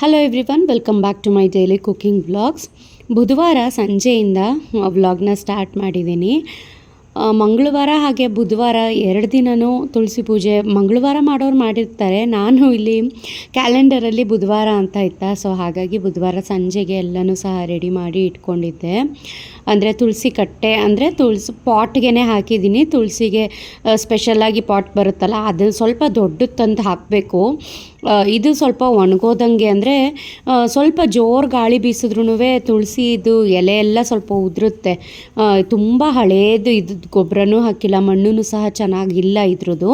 Hello everyone welcome back to my daily cooking vlogs ಬುಧವಾರ ಸಂಜೆಯಿಂದ ವ್ಲಾಗ್ನ ಸ್ಟಾರ್ಟ್ ಮಾಡಿದ್ದೀನಿ. ಮಂಗಳವಾರ ಹಾಗೆ ಬುಧವಾರ ಎರಡು ದಿನವೂ ತುಳಸಿ ಪೂಜೆ ಮಂಗಳವಾರ ಮಾಡೋರು ಮಾಡಿರ್ತಾರೆ. ನಾನು ಇಲ್ಲಿ ಕ್ಯಾಲೆಂಡರಲ್ಲಿ ಬುಧವಾರ ಅಂತ ಇತ್ತ ಸೊ ಹಾಗಾಗಿ ಬುಧವಾರ ಸಂಜೆಗೆ ಎಲ್ಲನೂ ಸಹ ರೆಡಿ ಮಾಡಿ ಇಟ್ಕೊಂಡಿದ್ದೆ. ಅಂದರೆ ತುಳಸಿ ಕಟ್ಟೆ ಅಂದರೆ ತುಳಸಿ ಪಾಟ್ಗೆ ಹಾಕಿದ್ದೀನಿ. ತುಳಸಿಗೆ ಸ್ಪೆಷಲಾಗಿ ಪಾಟ್ ಬರುತ್ತಲ್ಲ, ಅದನ್ನು ಸ್ವಲ್ಪ ದೊಡ್ಡದು ತಂದು ಹಾಕಬೇಕು. ಇದು ಸ್ವಲ್ಪ ಒಣಗೋದಂಗೆ ಅಂದರೆ ಸ್ವಲ್ಪ ಜೋರು ಗಾಳಿ ಬೀಸಿದ್ರೂ ತುಳಸಿ ಇದು ಎಲೆ ಎಲ್ಲ ಸ್ವಲ್ಪ ಉದುರುತ್ತೆ. ತುಂಬ ಹಳೇದು ಇದು ಗೊಬ್ಬರನೂ ಹಾಕಿಲ್ಲ ಮಣ್ಣೂ ಸಹ ಚೆನ್ನಾಗಿಲ್ಲ ಇದ್ರದ್ದು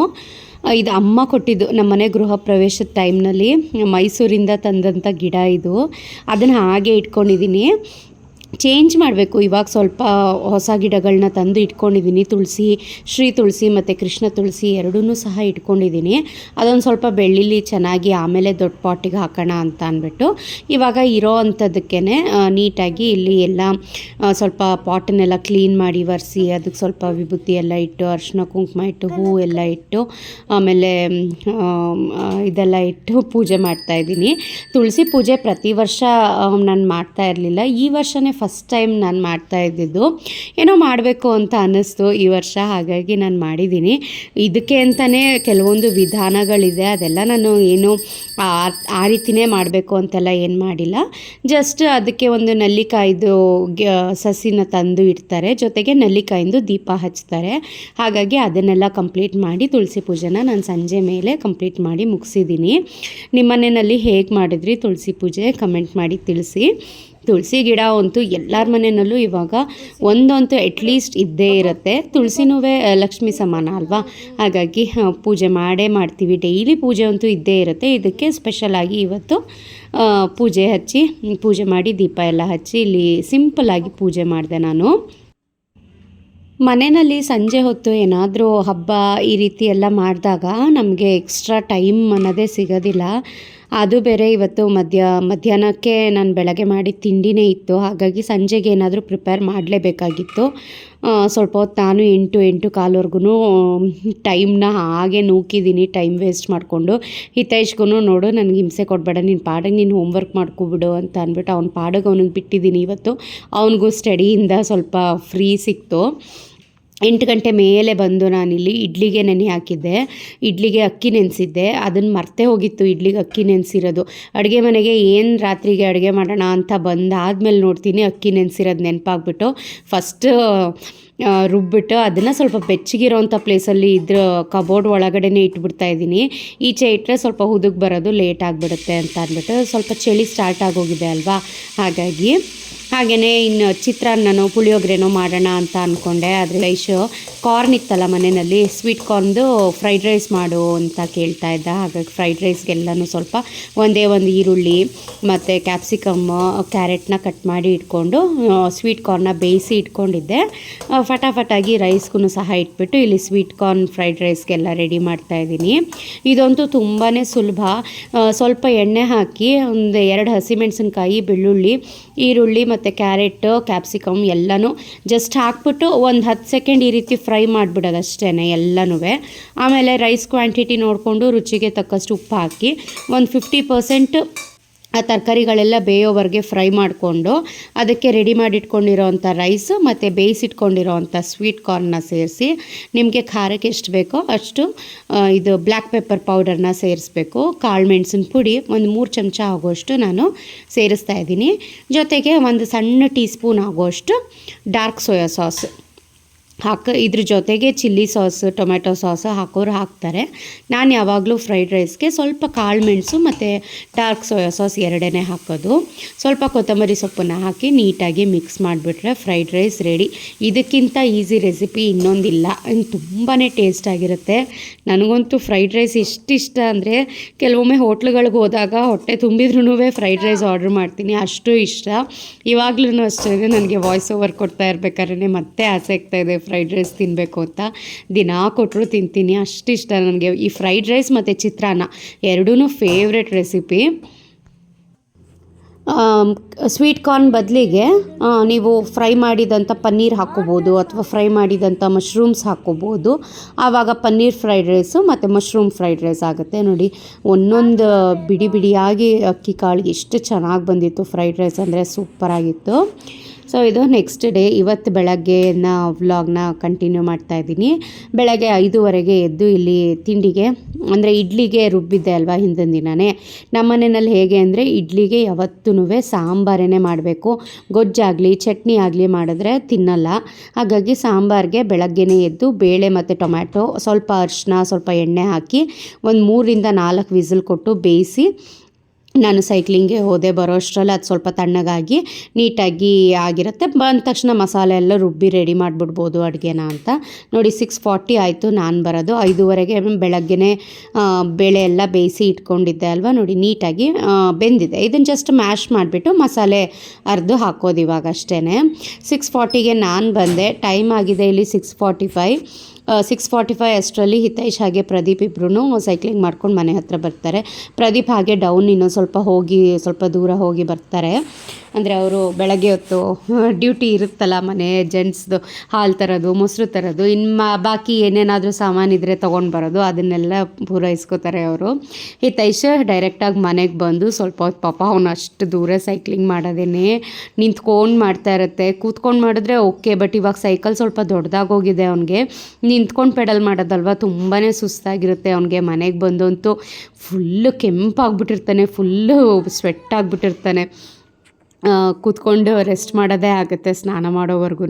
ಇದು ಅಮ್ಮ ಕೊಟ್ಟಿದ್ದು ನಮ್ಮ ಮನೆ ಗೃಹ ಪ್ರವೇಶದ ಟೈಮ್ನಲ್ಲಿ ಮೈಸೂರಿಂದ ತಂದಂಥ ಗಿಡ ಇದು. ಅದನ್ನು ಹಾಗೆ ಇಟ್ಕೊಂಡಿದ್ದೀನಿ ಚೇಂಜ್ ಮಾಡಬೇಕು. ಇವಾಗ ಸ್ವಲ್ಪ ಹೊಸ ಗಿಡಗಳನ್ನ ತಂದು ಇಟ್ಕೊಂಡಿದ್ದೀನಿ ತುಳಸಿ, ಶ್ರೀ ತುಳಸಿ ಮತ್ತು ಕೃಷ್ಣ ತುಳಸಿ ಎರಡೂ ಸಹ ಇಟ್ಕೊಂಡಿದ್ದೀನಿ ಅದೊಂದು ಸ್ವಲ್ಪ ಬೆಳ್ಳಿಲಿ ಚೆನ್ನಾಗಿ ಆಮೇಲೆ ದೊಡ್ಡ ಪಾಟಿಗೆ ಹಾಕೋಣ ಅಂತ ಅಂದ್ಬಿಟ್ಟು ಇವಾಗ ಇರೋ ಅಂಥದ್ದಕ್ಕೇ ನೀಟಾಗಿ ಇಲ್ಲಿ ಎಲ್ಲ ಸ್ವಲ್ಪ ಪಾಟನ್ನೆಲ್ಲ ಕ್ಲೀನ್ ಮಾಡಿ ಒರೆಸಿ ಅದಕ್ಕೆ ಸ್ವಲ್ಪ ವಿಭೂತಿ ಎಲ್ಲ ಇಟ್ಟು ಅರಿಶಿನ ಕುಂಕುಮ ಇಟ್ಟು, ಹೂ ಎಲ್ಲ ಇಟ್ಟು, ಆಮೇಲೆ ಇದೆಲ್ಲ ಇಟ್ಟು ಪೂಜೆ ಮಾಡ್ತಾಯಿದ್ದೀನಿ ತುಳಸಿ ಪೂಜೆ ಪ್ರತಿ ವರ್ಷ ನಾನು ಮಾಡ್ತಾ ಇರಲಿಲ್ಲ. ಈ ವರ್ಷನೇ ಫಸ್ಟ್ ಟೈಮ್ ನಾನು ಮಾಡ್ತಾ ಇದ್ದಿದ್ದು. ಏನೋ ಮಾಡಬೇಕು ಅಂತ ಅನ್ನಿಸ್ತು ಈ ವರ್ಷ, ಹಾಗಾಗಿ ನಾನು ಮಾಡಿದ್ದೀನಿ. ಇದಕ್ಕೆ ಅಂತಲೇ ಕೆಲವೊಂದು ವಿಧಾನಗಳಿದೆ, ಅದೆಲ್ಲ ನಾನು ಏನು ಆ ರೀತಿನೇ ಮಾಡಬೇಕು ಅಂತೆಲ್ಲ ಏನು ಮಾಡಿಲ್ಲ. ಜಸ್ಟ್ ಅದಕ್ಕೆ ಒಂದು ನಲ್ಲಿಕಾಯ್ದು ಸಸಿನ ತಂದು ಇಡ್ತಾರೆ. ಜೊತೆಗೆ ನಲ್ಲಿಕಾಯಿಂದು ದೀಪ ಹಚ್ತಾರೆ. ಹಾಗಾಗಿ ಅದನ್ನೆಲ್ಲ ಕಂಪ್ಲೀಟ್ ಮಾಡಿ ತುಳಸಿ ಪೂಜೆನ ನಾನು ಸಂಜೆ ಮೇಲೆ ಕಂಪ್ಲೀಟ್ ಮಾಡಿ ಮುಗಿಸಿದ್ದೀನಿ. ನಿಮ್ಮನೆಯಲ್ಲಿ ಹೇಗೆ ಮಾಡಿದ್ರಿ ತುಳಸಿ ಪೂಜೆ? ಕಮೆಂಟ್ ಮಾಡಿ ತಿಳಿಸಿ. ತುಳಸಿ ಗಿಡ ಅಂತೂ ಎಲ್ಲರ ಮನೆಯಲ್ಲೂ ಇವಾಗ ಒಂದಂತೂ ಅಟ್ಲೀಸ್ಟ್ ಇದ್ದೇ ಇರುತ್ತೆ. ತುಳಸಿನೂ ಲಕ್ಷ್ಮಿ ಸಮಾನ ಅಲ್ವಾ? ಹಾಗಾಗಿ ಪೂಜೆ ಮಾಡೇ ಮಾಡ್ತೀವಿ. ಡೈಲಿ ಪೂಜೆ ಅಂತೂ ಇದ್ದೇ ಇರುತ್ತೆ. ಇದಕ್ಕೆ ಸ್ಪೆಷಲಾಗಿ ಇವತ್ತು ಪೂಜೆ ಹಚ್ಚಿ, ಪೂಜೆ ಮಾಡಿ ದೀಪ ಎಲ್ಲ ಹಚ್ಚಿ ಇಲ್ಲಿ ಸಿಂಪಲ್ಲಾಗಿ ಪೂಜೆ ಮಾಡಿದೆ ನಾನು. ಮನೆಯಲ್ಲಿ ಸಂಜೆ ಹೊತ್ತು ಏನಾದರೂ ಹಬ್ಬ ಈ ರೀತಿ ಎಲ್ಲ ಮಾಡಿದಾಗ ನಮಗೆ ಎಕ್ಸ್ಟ್ರಾ ಟೈಮ್ ಅನ್ನೋದೇ ಸಿಗೋದಿಲ್ಲ. ಅದು ಬೇರೆ ಇವತ್ತು ಮಧ್ಯ, ಮಧ್ಯಾಹ್ನಕ್ಕೆ ನಾನು ಬೆಳಗ್ಗೆ ಮಾಡಿದ ತಿಂಡಿನೇ ಇತ್ತು. ಹಾಗಾಗಿ ಸಂಜೆಗೆ ಏನಾದರೂ ಪ್ರಿಪೇರ್ ಮಾಡಲೇಬೇಕಾಗಿತ್ತು. ಸ್ವಲ್ಪ ಹೊತ್ತು ನಾನು ಎಂಟು ಎಂಟು ಕಾಲ್ವರ್ಗು ಟೈಮ್ನ ಹಾಗೆ ನೂಕಿದ್ದೀನಿ ಟೈಮ್ ವೇಸ್ಟ್ ಮಾಡಿಕೊಂಡು. ಹಿತೈಷ್ಗೂ ನೋಡು, ನನಗೆ ಹಿಂಸೆ ಕೊಡಬೇಡ, ನೀನು ಪಾಡಿಗೆ ನೀನು ಹೋಮ್ವರ್ಕ್ ಮಾಡ್ಕೊಬಿಡು ಅಂತ ಅಂದ್ಬಿಟ್ಟು ಅವ್ನ ಪಾಡಿಗೆ ಅವ್ನಿಗೆ ಬಿಟ್ಟಿದ್ದೀನಿ ಇವತ್ತು. ಅವನಿಗೂ ಸ್ಟಡಿಯಿಂದ ಸ್ವಲ್ಪ ಫ್ರೀ ಸಿಕ್ತು. ಎಂಟು ಗಂಟೆ ಮೇಲೆ ಬಂದು ನಾನಿಲ್ಲಿ ಇಡ್ಲಿಗೆ ನೆನೆ ಹಾಕಿದ್ದೆ. ಇಡ್ಲಿಗೆ ಅಕ್ಕಿ ನೆನೆಸಿದ್ದೆ. ಅದನ್ನು ಮರ್ತೇ ಹೋಗಿತ್ತು ಇಡ್ಲಿಗೆ ಅಕ್ಕಿ ನೆನೆಸಿರೋದು. ಅಡುಗೆ ಮನೆಗೆ ಏನು ರಾತ್ರಿಗೆ ಅಡುಗೆ ಮಾಡೋಣ ಅಂತ ಬಂದಾದ್ಮೇಲೆ ನೋಡ್ತೀನಿ ಅಕ್ಕಿ ನೆನೆಸಿರೋದು ನೆನಪಾಗ್ಬಿಟ್ಟು. ಫಸ್ಟ್ ರುಬ್ಬಿಟ್ಟು ಅದನ್ನು ಸ್ವಲ್ಪ ಬೆಚ್ಚಗಿರೋವಂಥ ಪ್ಲೇಸಲ್ಲಿ ಇದ್ರ ಕಬೋರ್ಡ್ ಒಳಗಡೆನೇ ಇಟ್ಬಿಡ್ತಾ ಇದ್ದೀನಿ. ಈಚೆ ಇಟ್ಟರೆ ಸ್ವಲ್ಪ ಹುದುಗ್ ಬರೋದು ಲೇಟ್ ಆಗಿಬಿಡುತ್ತೆ ಅಂತ ಅಂದ್ಬಿಟ್ಟು ಸ್ವಲ್ಪ ಚಳಿ ಸ್ಟಾರ್ಟ್ ಆಗೋಗಿದೆ ಅಲ್ವಾ? ಹಾಗಾಗಿ ಹಾಗೆಯೇ ಇನ್ನು ಚಿತ್ರಾನ್ನನೋ, ಪುಳಿಯೋಗರೆನೋ ಮಾಡೋಣ ಅಂತ ಅಂದ್ಕೊಂಡೆ ಆದರೆ ಲೈಶು ಕಾರ್ನ್ ಇತ್ತಲ್ಲ ಮನೆಯಲ್ಲಿ ಸ್ವೀಟ್ ಕಾರ್ನ್ದು ಫ್ರೈಡ್ ರೈಸ್ ಮಾಡು ಅಂತ ಕೇಳ್ತಾ ಇದ್ದ. ಹಾಗಾಗಿ ಫ್ರೈಡ್ ರೈಸ್ಗೆಲ್ಲನೂ ಸ್ವಲ್ಪ ಒಂದೇ ಒಂದು ಈರುಳ್ಳಿ ಮತ್ತು ಕ್ಯಾಪ್ಸಿಕಮ್ ಕ್ಯಾರೆಟ್ನ ಕಟ್ ಮಾಡಿ ಇಟ್ಕೊಂಡು ಸ್ವೀಟ್ ಕಾರ್ನ ಬೇಯಿಸಿ ಇಟ್ಕೊಂಡಿದ್ದೆ. ಫಟಾಫಟಾಗಿ ರೈಸ್ಗೂ ಸಹ ಇಟ್ಬಿಟ್ಟು ಇಲ್ಲಿ ಸ್ವೀಟ್ ಕಾರ್ನ್ ಫ್ರೈಡ್ ರೈಸ್ಗೆಲ್ಲ ರೆಡಿ ಮಾಡ್ತಾ ಇದ್ದೀನಿ. ಇದಂತೂ ತುಂಬಾ ಸುಲಭ. ಸ್ವಲ್ಪ ಎಣ್ಣೆ ಹಾಕಿ ಒಂದು ಎರಡು ಹಸಿಮೆಣಸಿನ್ಕಾಯಿ ಬೆಳ್ಳುಳ್ಳಿ, ಈರುಳ್ಳಿ ಮತ್ತು ಕ್ಯಾರೆಟ್ ಕ್ಯಾಪ್ಸಿಕಮ್ ಎಲ್ಲನೂ ಜಸ್ಟ್ ಹಾಕ್ಬಿಟ್ಟು ಒಂದು ಹತ್ತು ಸೆಕೆಂಡ್ ಈ ರೀತಿ ಫ್ರೈ ಮಾಡಿಬಿಡೋದು ಅಷ್ಟೇ ಎಲ್ಲನೂ. ಆಮೇಲೆ ರೈಸ್ ಕ್ವಾಂಟಿಟಿ ನೋಡಿಕೊಂಡು ರುಚಿಗೆ ತಕ್ಕಷ್ಟು ಉಪ್ಪು ಹಾಕಿ ಒಂದು ಫಿಫ್ಟಿ ಪರ್ಸೆಂಟ್ ಆ ತರಕಾರಿಗಳೆಲ್ಲ ಬೇಯೋವರೆಗೆ ಫ್ರೈ ಮಾಡಿಕೊಂಡು ಅದಕ್ಕೆ ರೆಡಿ ಮಾಡಿಟ್ಕೊಂಡಿರೋವಂಥ ರೈಸ್ ಮತ್ತು ಬೇಯಿಸಿಟ್ಕೊಂಡಿರೋವಂಥ ಸ್ವೀಟ್ ಕಾರ್ನ್ನ ಸೇರಿಸಿ ನಿಮಗೆ ಖಾರಕ್ಕೆ ಎಷ್ಟು ಬೇಕೋ ಅಷ್ಟು ಇದು ಬ್ಲ್ಯಾಕ್ ಪೆಪ್ಪರ್ ಪೌಡರ್ನ ಸೇರಿಸ್ಬೇಕು. ಕಾಳು ಮೆಣಸಿನ ಪುಡಿ ಒಂದು ಮೂರು ಚಮಚ ಆಗೋಷ್ಟು ನಾನು ಸೇರಿಸ್ತಾ ಇದ್ದೀನಿ. ಜೊತೆಗೆ ಒಂದು ಸಣ್ಣ ಟೀ ಸ್ಪೂನ್ ಆಗೋಷ್ಟು ಡಾರ್ಕ್ ಸೋಯಾ ಸಾಸ್. ಹಾಕ, ಇದ್ರ ಜೊತೆಗೆ ಚಿಲ್ಲಿ ಸಾಸ್ ಟೊಮೆಟೊ ಸಾಸ್ ಹಾಕೋರು ಹಾಕ್ತಾರೆ. ನಾನು ಯಾವಾಗಲೂ ಫ್ರೈಡ್ ರೈಸ್ಗೆ ಸ್ವಲ್ಪ ಕಾಳು ಮೆಣಸು ಮತ್ತು ಡಾರ್ಕ್ ಸೋಯಾ ಸಾಸ್ ಎರಡನೇ ಹಾಕೋದು. ಸ್ವಲ್ಪ ಕೊತ್ತಂಬರಿ ಸೊಪ್ಪನ್ನು ಹಾಕಿ ನೀಟಾಗಿ ಮಿಕ್ಸ್ ಮಾಡಿಬಿಟ್ರೆ ಫ್ರೈಡ್ ರೈಸ್ ರೆಡಿ. ಇದಕ್ಕಿಂತ ಈಸಿ ರೆಸಿಪಿ ಇನ್ನೊಂದಿಲ್ಲ. ತುಂಬಾ ಟೇಸ್ಟಾಗಿರುತ್ತೆ ನನಗಂತೂ ಫ್ರೈಡ್ ರೈಸ್ ಎಷ್ಟು ಇಷ್ಟ ಅಂದರೆ, ಕೆಲವೊಮ್ಮೆ ಹೋಟ್ಲುಗಳಿಗೆ ಹೋದಾಗ ಹೊಟ್ಟೆ ತುಂಬಿದ್ರೂ ಫ್ರೈಡ್ ರೈಸ್ ಆರ್ಡ್ರ್ ಮಾಡ್ತೀನಿ. ಅಷ್ಟು ಇಷ್ಟ. ಇವಾಗ್ಲೂ ಅಷ್ಟೇ. ನನಗೆ ವಾಯ್ಸ್ ಓವರ್ ಕೊಡ್ತಾ ಇರ್ಬೇಕಾದ್ರೆ ಮತ್ತೆ ಆಸೆ ಆಗ್ತಾಯಿದೆ ಫ್ರೈಡ್ ರೈಸ್ ತಿನ್ನಬೇಕು ಅಂತ ದಿನಾ ಕೊಟ್ಟರು ತಿಂತೀನಿ. ಅಷ್ಟಿಷ್ಟ ನನಗೆ. ಈ ಫ್ರೈಡ್ ರೈಸ್ ಮತ್ತು ಚಿತ್ರಾನ್ನ ಎರಡೂ ಫೇವ್ರೆಟ್ ರೆಸಿಪಿ ಸ್ವೀಟ್ ಕಾರ್ನ್ ಬದಲಿಗೆ ನೀವು ಫ್ರೈ ಮಾಡಿದಂಥ ಪನ್ನೀರ್ ಹಾಕ್ಕೋಬೋದು ಅಥವಾ ಫ್ರೈ ಮಾಡಿದಂಥ ಮಶ್ರೂಮ್ಸ್ ಹಾಕ್ಕೋಬೋದು ಆವಾಗ ಪನ್ನೀರ್ ಫ್ರೈಡ್ ರೈಸು ಮತ್ತು ಮಶ್ರೂಮ್ ಫ್ರೈಡ್ ರೈಸ್ ಆಗುತ್ತೆ. ನೋಡಿ, ಒಂದೊಂದು ಬಿಡಿ ಬಿಡಿಯಾಗಿ ಅಕ್ಕಿ ಕಾಳಿಗೆ ಎಷ್ಟು ಚೆನ್ನಾಗಿ ಬಂದಿತ್ತು ಫ್ರೈಡ್ ರೈಸ್ ಅಂದರೆ ಸೂಪರಾಗಿತ್ತು ಸೊ ಇದು ನೆಕ್ಸ್ಟ್ ಡೇ ಇವತ್ತು ಬೆಳಗ್ಗೆನ ವ್ಲಾಗ್ನ ಕಂಟಿನ್ಯೂ ಮಾಡ್ತಾ ಇದ್ದೀನಿ. ಬೆಳಗ್ಗೆ ಐದೂವರೆಗೆ ಎದ್ದು ಇಲ್ಲಿ ತಿಂಡಿಗೆ, ಅಂದರೆ ಇಡ್ಲಿಗೆ ರುಬ್ಬಿದ್ದೆ ಅಲ್ವಾ ಹಿಂದಿನ ದಿನವೇ ನಮ್ಮ ಮನೆಯಲ್ಲಿ ಹೇಗೆ ಅಂದರೆ, ಇಡ್ಲಿಗೆ ಯಾವತ್ತೂ ಸಾಂಬಾರೇ ಮಾಡಬೇಕು. ಗೊಜ್ಜಾಗಲಿ ಚಟ್ನಿ ಆಗಲಿ ಮಾಡಿದ್ರೆ ತಿನ್ನಲ್ಲ. ಹಾಗಾಗಿ ಸಾಂಬಾರಿಗೆ ಬೆಳಗ್ಗೆನೇ ಎದ್ದು ಬೇಳೆ ಮತ್ತು ಟೊಮ್ಯಾಟೊ, ಸ್ವಲ್ಪ ಅರಿಶಿನ, ಸ್ವಲ್ಪ ಎಣ್ಣೆ ಹಾಕಿ ಒಂದು ಮೂರಿಂದ ನಾಲ್ಕು ವಿಸಿಲ್ ಕೊಟ್ಟು ಬೇಯಿಸಿ ನಾನು ಸೈಕ್ಲಿಂಗ್ಗೆ ಹೋದೆ, ಬರೋ ಅಷ್ಟರಲ್ಲಿ ಅದು ಸ್ವಲ್ಪ ತಣ್ಣಗಾಗಿ ನೀಟಾಗಿ ಆಗಿರುತ್ತೆ. ಬಂದ ತಕ್ಷಣ ಮಸಾಲೆ ಎಲ್ಲ ರುಬ್ಬಿ ರೆಡಿ ಮಾಡಿಬಿಡ್ಬೋದು ಅಡುಗೆನ ಅಂತ. ನೋಡಿ ಸಿಕ್ಸ್ ಫಾರ್ಟಿ ಆಯಿತು, ನಾನು ಬರೋದು. ಐದೂವರೆಗೆ ಬೆಳಗ್ಗೆ ಬೇಳೆ ಎಲ್ಲ ಬೇಯಿಸಿ ಇಟ್ಕೊಂಡಿದ್ದೆ ಅಲ್ವಾ? ನೋಡಿ, ನೀಟಾಗಿ ಬೆಂದಿದೆ. ಇದನ್ನು ಜಸ್ಟ್ ಮ್ಯಾಶ್ ಮಾಡಿಬಿಟ್ಟು ಮಸಾಲೆ ಅರ್ದು ಹಾಕೋದು ಇವಾಗ ಅಷ್ಟೇ ಸಿಕ್ಸ್ ಫಾರ್ಟಿಗೆ ನಾನು ಬಂದೆ. ಟೈಮ್ ಆಗಿದೆ ಇಲ್ಲಿ six forty five six forty five ಅಷ್ಟರಲ್ಲಿ ಹಿತೈಷ್ ಹಾಗೆ ಪ್ರದೀಪ್ ಇಬ್ಬರೂ ಸೈಕ್ಲಿಂಗ್ ಮಾಡ್ಕೊಂಡು ಮನೆ ಹತ್ರ ಬರ್ತಾರೆ. ಪ್ರದೀಪ್ ಹಾಗೆ ಡೌನ್ ಇನ್ನೊಂದು ಸ್ವಲ್ಪ ಹೋಗಿ ಸ್ವಲ್ಪ ದೂರ ಹೋಗಿ ಬರ್ತಾರೆ. ಅಂದರೆ ಅವರು ಬೆಳಗ್ಗೆ ಹೊತ್ತು ಡ್ಯೂಟಿ ಇರುತ್ತಲ್ಲ ಮನೆ ಜೆಂಟ್ಸ್ದು ಹಾಲು ತರೋದು, ಮೊಸರು ತರೋದು ಇನ್ನು ಬಾಕಿ ಏನೇನಾದರೂ ಸಾಮಾನಿದ್ರೆ ತೊಗೊಂಡು ಬರೋದು, ಅದನ್ನೆಲ್ಲ ಪೂರೈಸ್ಕೋತಾರೆ ಅವರು. ಹಿತೈಷ ಡೈರೆಕ್ಟಾಗಿ ಮನೆಗೆ ಬಂದು ಸ್ವಲ್ಪ ಹೊತ್ತು ಪಾಪ ಅವನು ಅಷ್ಟು ದೂರ ಸೈಕ್ಲಿಂಗ್ ಮಾಡೋದೇನೆ, ನಿಂತ್ಕೊಂಡು ಮಾಡ್ತಾ ಇರುತ್ತೆ. ಕೂತ್ಕೊಂಡು ಮಾಡಿದ್ರೆ ಓಕೆ ಬಟ್ ಇವಾಗ ಸೈಕಲ್ ಸ್ವಲ್ಪ ದೊಡ್ಡದಾಗಿ ಹೋಗಿದೆ ಅವನಿಗೆ. ನಿಂತ್ಕೊಂಡು ಪೆಡಲ್ ಮಾಡೋದಲ್ವ ತುಂಬಾ ಸುಸ್ತಾಗಿರುತ್ತೆ ಅವನಿಗೆ ಮನೆಗೆ ಬಂದಂತೂ ಫುಲ್ಲು ಕೆಂಪಾಗ್ಬಿಟ್ಟಿರ್ತಾನೆ ಫುಲ್ಲು ಸ್ವೆಟ್ ಆಗಿಬಿಟ್ಟಿರ್ತಾನೆ. ಕೂತ್ಕೊಂಡು ರೆಸ್ಟ್ ಮಾಡೋದೇ ಆಗುತ್ತೆ ಸ್ನಾನ ಮಾಡೋವರೆಗೂ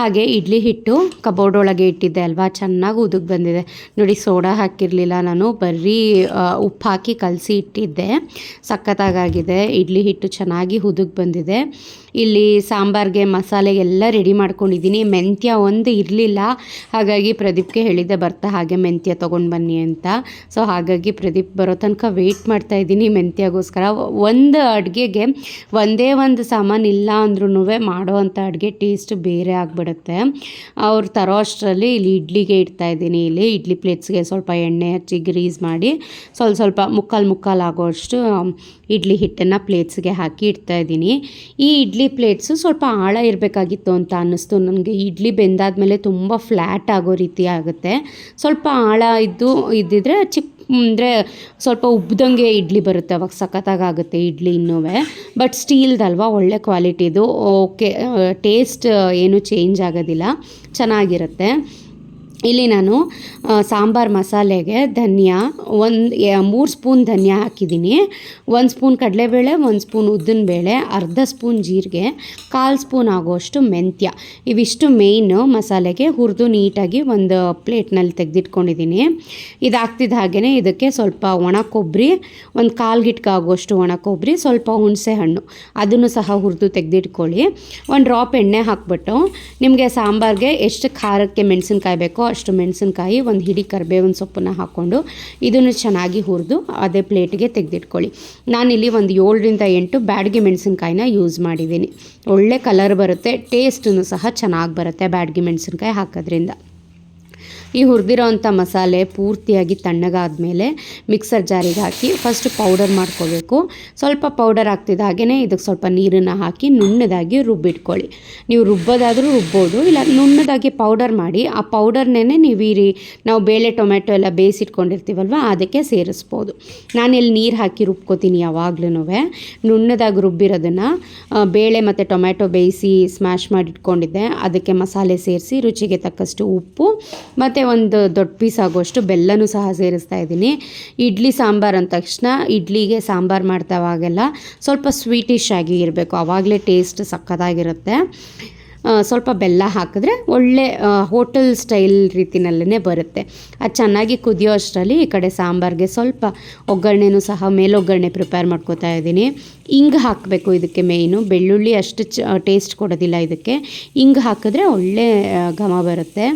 ಹಾಗೆ ಇಡ್ಲಿ ಹಿಟ್ಟು ಕಬೋರ್ಡ್ ಒಳಗೆ ಇಟ್ಟಿದ್ದೆ ಅಲ್ವಾ? ಚೆನ್ನಾಗಿ ಉದುಗ್ ಬಂದಿದೆ. ನೋಡಿ, ಸೋಡಾ ಹಾಕಿರಲಿಲ್ಲ ನಾನು. ಬರೀ ಉಪ್ಪು ಹಾಕಿ ಕಲಸಿ ಇಟ್ಟಿದ್ದೆ. ಸಖತ್ತಾಗಿದೆ ಇಡ್ಲಿ ಹಿಟ್ಟು ಚೆನ್ನಾಗಿ ಉದುಕ್ ಬಂದಿದೆ. ಇಲ್ಲಿ ಸಾಂಬಾರಿಗೆ ಮಸಾಲೆ ಎಲ್ಲ ರೆಡಿ ಮಾಡ್ಕೊಂಡಿದ್ದೀನಿ. ಮೆಂತ್ಯ ಒಂದು ಇರಲಿಲ್ಲ. ಹಾಗಾಗಿ ಪ್ರದೀಪ್ಗೆ ಹೇಳಿದ್ದೆ, ಬರ್ತಾ ಹಾಗೆ ಮೆಂತ್ಯ ತೊಗೊಂಡು ಬನ್ನಿ ಅಂತ. ಸೊ, ಹಾಗಾಗಿ ಪ್ರದೀಪ್ ಬರೋ ತನಕ ವೆಯ್ಟ್ ಮಾಡ್ತಾ ಇದ್ದೀನಿ ಮೆಂತ್ಯಗೋಸ್ಕರ. ಒಂದು ಅಡುಗೆಗೆ ಒಂದೇ ಒಂದು ಸಾಮಾನು ಇಲ್ಲ ಅಂದ್ರೂ ಮಾಡೋ ಅಂಥ ಅಡುಗೆ ಟೇಸ್ಟ್ ಬೇರೆ ಆಗಿಬಿಡುತ್ತೆ. ಅವ್ರು ತರೋ ಅಷ್ಟರಲ್ಲಿ ಇಲ್ಲಿ ಇಡ್ಲಿಗೆ ಇಡ್ತಾ ಇದ್ದೀನಿ. ಇಲ್ಲಿ ಇಡ್ಲಿ ಪ್ಲೇಟ್ಸ್ಗೆ ಸ್ವಲ್ಪ ಎಣ್ಣೆ ಹಚ್ಚಿ ಗ್ರೀಸ್ ಮಾಡಿ ಸ್ವಲ್ಪ ಸ್ವಲ್ಪ ಮುಕ್ಕಾಲು ಮುಕ್ಕಾಲು ಆಗೋಷ್ಟು ಇಡ್ಲಿ ಹಿಟ್ಟನ್ನು ಪ್ಲೇಟ್ಸ್ಗೆ ಹಾಕಿ ಇಡ್ತಾ ಇದ್ದೀನಿ. ಈ ಇಡ್ಲಿ ಪ್ಲೇಟ್ಸು ಸ್ವಲ್ಪ ಆಳ ಇರಬೇಕಾಗಿತ್ತು ಅಂತ ಅನ್ನಿಸ್ತು ನನಗೆ. ಇಡ್ಲಿ ಬೆಂದಾದ್ಮೇಲೆ ತುಂಬ ಫ್ಲ್ಯಾಟ್ ಆಗೋ ರೀತಿ ಆಗುತ್ತೆ. ಸ್ವಲ್ಪ ಆಳ ಇದ್ದು, ಇದ್ದಿದ್ರೆ ಚಿಕ್ಕ ಅಂದರೆ ಸ್ವಲ್ಪ ಉಬ್ಬದಂಗೆ ಇಡ್ಲಿ ಬರುತ್ತೆ, ಅವಾಗ ಸಖತ್ತಾಗುತ್ತೆ ಇಡ್ಲಿ ಇನ್ನೂ ಬಟ್ ಸ್ಟೀಲ್ದಲ್ವಾ ಒಳ್ಳೆ ಕ್ವಾಲಿಟಿದು ಓಕೆ ಟೇಸ್ಟ್ ಏನು ಚೇಂಜ್ ಆಗೋದಿಲ್ಲ. ಚೆನ್ನಾಗಿರುತ್ತೆ. ಇಲ್ಲಿ ನಾನು ಸಾಂಬಾರು ಮಸಾಲೆಗೆ ಧನಿಯಾ, ಒಂದು ಮೂರು ಸ್ಪೂನ್ ಧನಿಯಾ ಹಾಕಿದ್ದೀನಿ. ಒಂದು ಸ್ಪೂನ್ ಕಡಲೆಬೇಳೆ, ಒಂದು ಸ್ಪೂನ್ ಉದ್ದಿನಬೇಳೆ, ಅರ್ಧ ಸ್ಪೂನ್ ಜೀರಿಗೆ, ಕಾಲು ಸ್ಪೂನ್ ಆಗೋಷ್ಟು ಮೆಂತ್ಯ. ಇವಿಷ್ಟು ಮೇಯ್ನು ಮಸಾಲೆಗೆ ಹುರಿದು ನೀಟಾಗಿ ಒಂದು ಪ್ಲೇಟ್ನಲ್ಲಿ ತೆಗೆದಿಟ್ಕೊಂಡಿದ್ದೀನಿ. ಇದಾಗ್ತಿದ್ದ ಹಾಗೆಯೇ ಇದಕ್ಕೆ ಸ್ವಲ್ಪ ಒಣ ಕೊಬ್ಬರಿ, ಒಂದು ಕಾಲು ಗಿಟ್ಕಾಗೋಷ್ಟು ಒಣ ಕೊಬ್ಬರಿ, ಸ್ವಲ್ಪ ಹುಣಸೆ ಹಣ್ಣು. ಅದನ್ನು ಸಹ ಹುರಿದು ತೆಗೆದಿಟ್ಕೊಳ್ಳಿ. ಒಂದು ಡ್ರಾಪ್ ಎಣ್ಣೆ ಹಾಕ್ಬಿಟ್ಟು, ನಿಮಗೆ ಸಾಂಬಾರಿಗೆ ಎಷ್ಟು ಖಾರಕ್ಕೆ ಮೆಣಸಿನ್ಕಾಯಿ ಬೇಕೋ ಅಷ್ಟು ಮೆಣಸಿನ್ಕಾಯಿ, ಒಂದು ಹಿಡಿ ಕರಿಬೇವಿನ ಸೊಪ್ಪನ್ನ ಹಾಕ್ಕೊಂಡು ಇದನ್ನು ಚೆನ್ನಾಗಿ ಹುರಿದು ಅದೇ ಪ್ಲೇಟಿಗೆ ತೆಗೆದಿಟ್ಕೊಳ್ಳಿ. ನಾನಿಲ್ಲಿ ಒಂದು ಏಳರಿಂದ ಎಂಟು ಬ್ಯಾಡ್ಗೆ ಮೆಣಸಿನ್ಕಾಯಿನ ಯೂಸ್ ಮಾಡಿದ್ದೀನಿ. ಒಳ್ಳೆ ಕಲರ್ ಬರುತ್ತೆ ಟೇಸ್ಟನ್ನು ಸಹ ಚೆನ್ನಾಗಿ ಬರುತ್ತೆ ಬ್ಯಾಡ್ಗೆ ಮೆಣಸಿನ್ಕಾಯಿ ಹಾಕೋದ್ರಿಂದ. ಈ ಹುರಿದಿರೋವಂಥ ಮಸಾಲೆ ಪೂರ್ತಿಯಾಗಿ ತಣ್ಣಗಾದಮೇಲೆ ಮಿಕ್ಸರ್ ಜಾರಿಗೆ ಹಾಕಿ ಫಸ್ಟ್ ಪೌಡರ್ ಮಾಡ್ಕೋಬೇಕು. ಸ್ವಲ್ಪ ಪೌಡರ್ ಆಗ್ತಿದ್ದ ಹಾಗೆಯೇ ಇದಕ್ಕೆ ಸ್ವಲ್ಪ ನೀರನ್ನು ಹಾಕಿ ನುಣ್ಣದಾಗಿ ರುಬ್ಬಿಟ್ಕೊಳ್ಳಿ. ನೀವು ರುಬ್ಬೋದಾದರೂ ರುಬ್ಬೋದು, ಇಲ್ಲ ನುಣ್ಣದಾಗಿ ಪೌಡರ್ ಮಾಡಿ, ಆ ಪೌಡರ್ನೇ ನೀವು ಈ ನಾವು ಬೇಳೆ ಟೊಮೆಟೊ ಎಲ್ಲ ಬೇಯಿಸಿಟ್ಕೊಂಡಿರ್ತೀವಲ್ವ, ಅದಕ್ಕೆ ಸೇರಿಸ್ಬೋದು. ಇಲ್ಲಿ ನೀರು ಹಾಕಿ ರುಬ್ಕೋತೀನಿ ಯಾವಾಗ್ಲೂ ನುಣ್ಣದಾಗಿ ರುಬ್ಬಿರೋದನ್ನು ಬೇಳೆ ಮತ್ತು ಟೊಮೆಟೊ ಬೇಯಿಸಿ ಸ್ಮ್ಯಾಶ್ ಮಾಡಿಟ್ಕೊಂಡಿದ್ದೆ, ಅದಕ್ಕೆ ಮಸಾಲೆ ಸೇರಿಸಿ ರುಚಿಗೆ ತಕ್ಕಷ್ಟು ಉಪ್ಪು, ಮತ್ತು ಒಂದು ದೊಡ್ಡ ಪೀಸ್ ಆಗುವಷ್ಟು ಬೆಲ್ಲನೂ ಸಹ ಸೇರಿಸ್ತಾ ಇದ್ದೀನಿ. ಇಡ್ಲಿ ಸಾಂಬಾರು ಅಂದ ತಕ್ಷಣ ಇಡ್ಲಿಗೆ ಸಾಂಬಾರು ಮಾಡ್ತಾವಾಗೆಲ್ಲ ಸ್ವಲ್ಪ ಸ್ವೀಟಿಶ್ ಆಗಿ ಇರಬೇಕು. ಆವಾಗಲೇ ಟೇಸ್ಟ್ ಸಕ್ಕತ್ತಾಗಿರುತ್ತೆ. ಸ್ವಲ್ಪ ಬೆಲ್ಲ ಹಾಕಿದ್ರೆ ಒಳ್ಳೆ ಹೋಟೆಲ್ ಸ್ಟೈಲ್ ರೀತಿನಲ್ಲೇ ಬರುತ್ತೆ. ಅದು ಚೆನ್ನಾಗಿ ಕುದಿಯೋ ಅಷ್ಟರಲ್ಲಿ ಈ ಕಡೆ ಸಾಂಬಾರಿಗೆ ಸ್ವಲ್ಪ ಒಗ್ಗರಣೆನೂ ಸಹ ಮೇಲೊಗ್ಗರಣೆ ಪ್ರಿಪೇರ್ ಮಾಡ್ಕೋತಾ ಇದ್ದೀನಿ. ಹಿಂಗೆ ಹಾಕಬೇಕು ಇದಕ್ಕೆ ಮೇಯ್ನು. ಬೆಳ್ಳುಳ್ಳಿ ಅಷ್ಟು ಚ, ಟೇಸ್ಟ್ ಕೊಡೋದಿಲ್ಲ ಇದಕ್ಕೆ. ಹಿಂಗೆ ಹಾಕಿದ್ರೆ ಒಳ್ಳೆ ಘಮ ಬರುತ್ತೆ.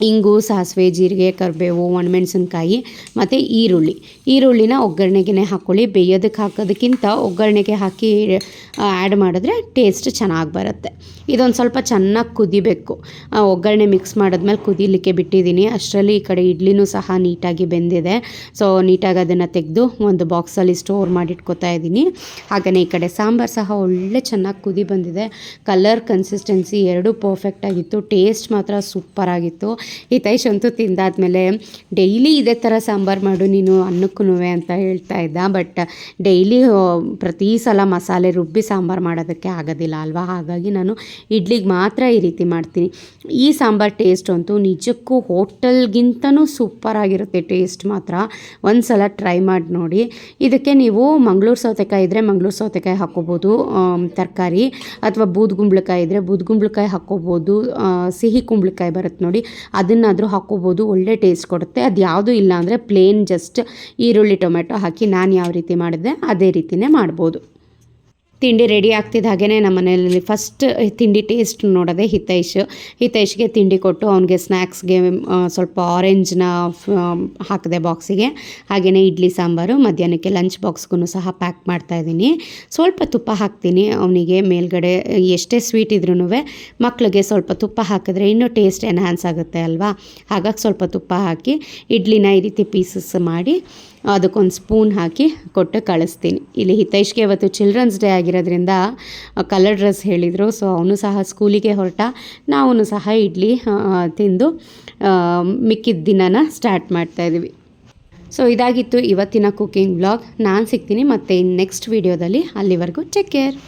ಇಂಗು, ಸಾಸಿವೆ, ಜೀರಿಗೆ, ಕರಿಬೇವು, ಒಣಮೆಣಸಿನ್ಕಾಯಿ, ಮತ್ತು ಈರುಳ್ಳಿ. ಈರುಳ್ಳಿನ ಒಗ್ಗರಣೆಗೆ ಹಾಕ್ಕೊಳ್ಳಿ ಬೇಯೋದಕ್ಕೆ ಹಾಕೋದಕ್ಕಿಂತ ಒಗ್ಗರಣೆಗೆ ಹಾಕಿ ಆ್ಯಡ್ ಮಾಡಿದ್ರೆ ಟೇಸ್ಟ್ ಚೆನ್ನಾಗಿ ಬರುತ್ತೆ. ಇದೊಂದು ಸ್ವಲ್ಪ ಚೆನ್ನಾಗಿ ಕುದಿಬೇಕು. ಒಗ್ಗರಣೆ ಮಿಕ್ಸ್ ಮಾಡಿದ್ಮೇಲೆ ಕುದಿಲಿಕ್ಕೆ ಬಿಟ್ಟಿದ್ದೀನಿ. ಅಷ್ಟರಲ್ಲಿ ಈ ಕಡೆ ಇಡ್ಲಿನೂ ಸಹ ನೀಟಾಗಿ ಬೆಂದಿದೆ. ಸೊ ನೀಟಾಗಿ ಅದನ್ನು ತೆಗೆದು ಒಂದು ಬಾಕ್ಸಲ್ಲಿ ಸ್ಟೋರ್ ಮಾಡಿಟ್ಕೋತಾ ಇದ್ದೀನಿ. ಹಾಗೆಯೇ ಈ ಕಡೆ ಸಾಂಬಾರು ಸಹ ಒಳ್ಳೆ ಚೆನ್ನಾಗಿ ಕುದಿ ಬಂದಿದೆ. ಕಲರ್ ಕನ್ಸಿಸ್ಟೆನ್ಸಿ ಎರಡೂ ಪರ್ಫೆಕ್ಟ್ ಆಗಿತ್ತು. ಟೇಸ್ಟ್ ಮಾತ್ರ ಸೂಪರ್ ಆಗಿತ್ತು. ಹಿತೈಷ್ ಅಂತೂ ತಿಂದಾದ್ಮೇಲೆ ಡೈಲಿ ಇದೇ ಥರ ಸಾಂಬಾರು ಮಾಡು, ನೀನು ಅನ್ನಕ್ಕೂ ಅಂತ ಹೇಳ್ತಾ ಇದ್ದ. ಬಟ್ ಡೈಲಿ ಪ್ರತಿ ಸಲ ಮಸಾಲೆ ರುಬ್ಬಿ ಸಾಂಬಾರು ಮಾಡೋದಕ್ಕೆ ಆಗೋದಿಲ್ಲ ಅಲ್ವಾ? ಹಾಗಾಗಿ ನಾನು ಇಡ್ಲಿಗೆ ಮಾತ್ರ ಈ ರೀತಿ ಮಾಡ್ತೀನಿ. ಈ ಸಾಂಬಾರು ಟೇಸ್ಟ್ ಅಂತೂ ನಿಜಕ್ಕೂ ಹೋಟೆಲ್ಗಿಂತನೂ ಸೂಪರ್ ಆಗಿರುತ್ತೆ ಟೇಸ್ಟ್ ಮಾತ್ರ. ಒಂದು ಸಲ ಟ್ರೈ ಮಾಡಿ ನೋಡಿ. ಇದಕ್ಕೆ ನೀವು ಮಂಗಳೂರು ಸೌತೆಕಾಯಿ ಇದ್ದರೆ ಮಂಗಳೂರು ಸೌತೆಕಾಯಿ ಹಾಕ್ಕೋಬೋದು. ತರಕಾರಿ ಅಥವಾ ಬೂದ್ಗುಂಬಳಕಾಯಿ ಇದ್ದರೆ ಬೂದ್ಗುಂಬಳಕಾಯಿ ಹಾಕ್ಕೋಬೋದು. ಸಿಹಿ ಕುಂಬಳಕಾಯಿ ಬರುತ್ತೆ ನೋಡಿ. ಅದನ್ನಾದರೂ ಹಾಕ್ಕೋಬೋದು, ಒಳ್ಳೆ ಟೇಸ್ಟ್ ಕೊಡುತ್ತೆ. ಅದು ಯಾವುದೂ ಇಲ್ಲ ಅಂದರೆ ಪ್ಲೇನ್ ಜಸ್ಟ್ ಈರುಳ್ಳಿ ಟೊಮೆಟೊ ಹಾಕಿ ನಾನು ಯಾವ ರೀತಿ ಮಾಡಿದೆ ಅದೇ ರೀತಿಯೇ ಮಾಡ್ಬೋದು. ತಿಂಡಿ ರೆಡಿ ಆಗ್ತಿದ್ದ ಹಾಗೇ ನಮ್ಮ ಮನೆಯಲ್ಲಿ ಫಸ್ಟ್ ತಿಂಡಿ ಟೇಸ್ಟ್ ನೋಡೋದೆ ಹಿತೈಶ್ ಹಿತೈಷ್ಗೆ ತಿಂಡಿ ಕೊಟ್ಟು ಅವನಿಗೆ ಸ್ನ್ಯಾಕ್ಸ್ಗೆ ಸ್ವಲ್ಪ ಆರೆಂಜ್ನ ಹಾಕಿದೆ ಬಾಕ್ಸಿಗೆ ಹಾಗೆಯೇ ಇಡ್ಲಿ, ಸಾಂಬಾರು, ಮಧ್ಯಾಹ್ನಕ್ಕೆ ಲಂಚ್ ಬಾಕ್ಸ್ಗೂ ಸಹ ಪ್ಯಾಕ್ ಮಾಡ್ತಾಯಿದ್ದೀನಿ ಸ್ವಲ್ಪ ತುಪ್ಪ ಹಾಕ್ತೀನಿ ಅವನಿಗೆ ಮೇಲ್ಗಡೆ, ಎಷ್ಟೇ ಸ್ವೀಟ್ ಇದ್ರೂ ಮಕ್ಕಳಿಗೆ ಸ್ವಲ್ಪ ತುಪ್ಪ ಹಾಕಿದ್ರೆ ಇನ್ನೂ ಟೇಸ್ಟ್ ಎನ್ಹ್ಯಾನ್ಸ್ ಆಗುತ್ತೆ ಅಲ್ವಾ? ಹಾಗಾಗಿ ಸ್ವಲ್ಪ ತುಪ್ಪ ಹಾಕಿ ಇಡ್ಲಿನ ಈ ರೀತಿ ಪೀಸಸ್ ಮಾಡಿ ಅದಕ್ಕೊಂದು ಸ್ಪೂನ್ ಹಾಕಿ ಕೊಟ್ಟು ಕಳಿಸ್ತೀನಿ. ಇಲ್ಲಿ ಹಿತೈಷ್ಗೆ ಇವತ್ತು ಚಿಲ್ಡ್ರನ್ಸ್ ಡೇ ಆಗಿರೋದ್ರಿಂದ ಕಲರ್ ಡ್ರೆಸ್ ಹೇಳಿದರು. ಸೊ ಅವನು ಸಹ ಸ್ಕೂಲಿಗೆ ಹೊರಟ. ನಾವು ಸಹ ಇಡ್ಲಿ ತಿಂದು ಮಿಕ್ಕಿದ ದಿನನ ಸ್ಟಾರ್ಟ್ ಮಾಡ್ತಾಯಿದ್ವಿ ಸೊ ಇದಾಗಿತ್ತು ಇವತ್ತಿನ ಕುಕ್ಕಿಂಗ್ ಬ್ಲಾಗ್ ನಾನು ಸಿಗ್ತೀನಿ ಮತ್ತೆ ನೆಕ್ಸ್ಟ್ ವೀಡಿಯೋದಲ್ಲಿ ಅಲ್ಲಿವರೆಗೂ ಟೇಕ್ ಕೇರ್